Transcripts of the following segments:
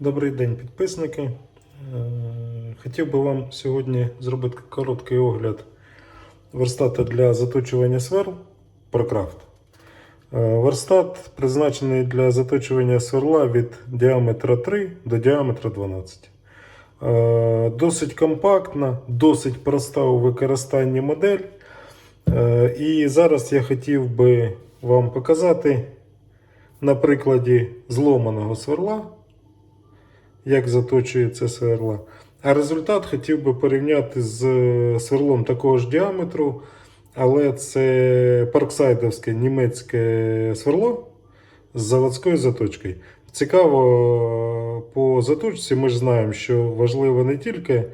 Добрий день, підписники. Е, Хотів би вам сьогодні зробити короткий огляд верстата для заточування сверл ProCraft. Е, Верстат призначений для заточування сверла від діаметра 3 до діаметра 12. Е, Досить компактна, досить проста у використанні модель. І зараз я хотів би вам показати на прикладі зломаного сверла як заточується сверла. А результат хотів би порівняти з е, сверлом такого ж діаметру, але це парксайдовське німецьке сверло з заводською заточкою. Цікаво, по заточці ми ж знаємо, що важлива не тільки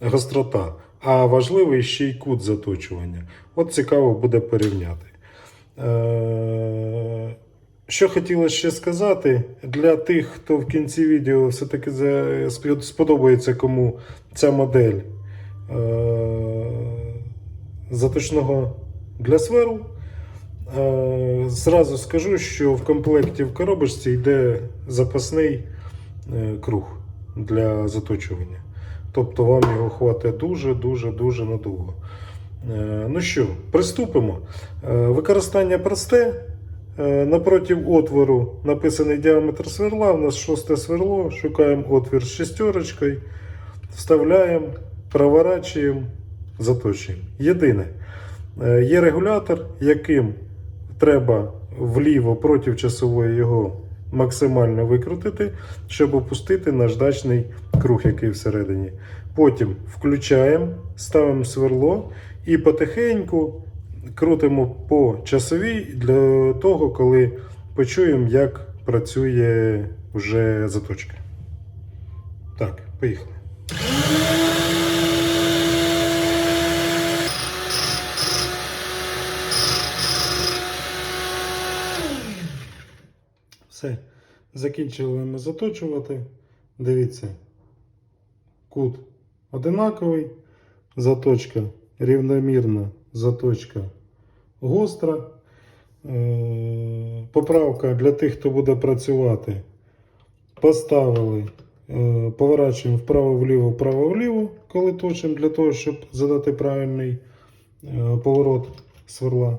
гострота, а важливий ще й кут заточування. От цікаво буде порівняти. Що хотілося ще сказати, для тих, хто в кінці відео все-таки сподобається кому ця модель е- заточного для сверл. Е- зразу скажу, що в комплекті в коробочці йде запасний е, круг для заточування. Тобто вам його хватить дуже-дуже-дуже надовго. Ну що, приступимо. Використання просте. Е, Напротив отвору написаний діаметр сверла. У нас шосте сверло. Шукаємо отвір з шестерочкою, вставляємо, проворачуємо, заточуємо. Єдине, е, є регулятор, яким треба вліво проти часової його максимально викрутити, щоб опустити наждачний круг, який всередині. Потім включаємо, ставимо сверло і потихеньку крутимо по часовій для того, коли почуємо, як працює вже заточка. Так, поїхали. Все. Закінчили ми заточувати. Дивіться, кут одинаковий, заточка рівномірна, заточка гостра. Е, Поправка для тих, хто буде працювати. Поставили, е, поворачуємо вправо-вліво, вправо-вліво, коли точимо, для того, щоб задати правильний е, поворот сверла.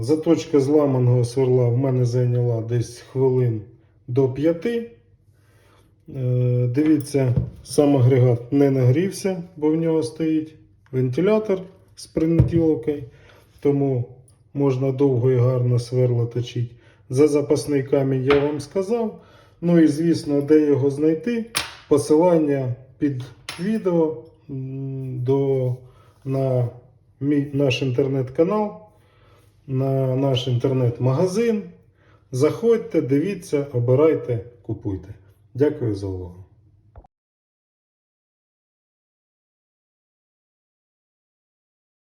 Заточка зламаного сверла в мене зайняла десь хвилин до 5. Е, Дивіться, сам агрегат не нагрівся, бо в нього стоїть вентилятор з принаділовкою, тому можна довго і гарно сверло точити. За запасний камінь я вам сказав. Ну і звісно, де його знайти. Посилання під відео до, на мій, наш інтернет-канал, на наш інтернет-магазин. Заходьте, дивіться, обирайте, купуйте. Дякую за увагу.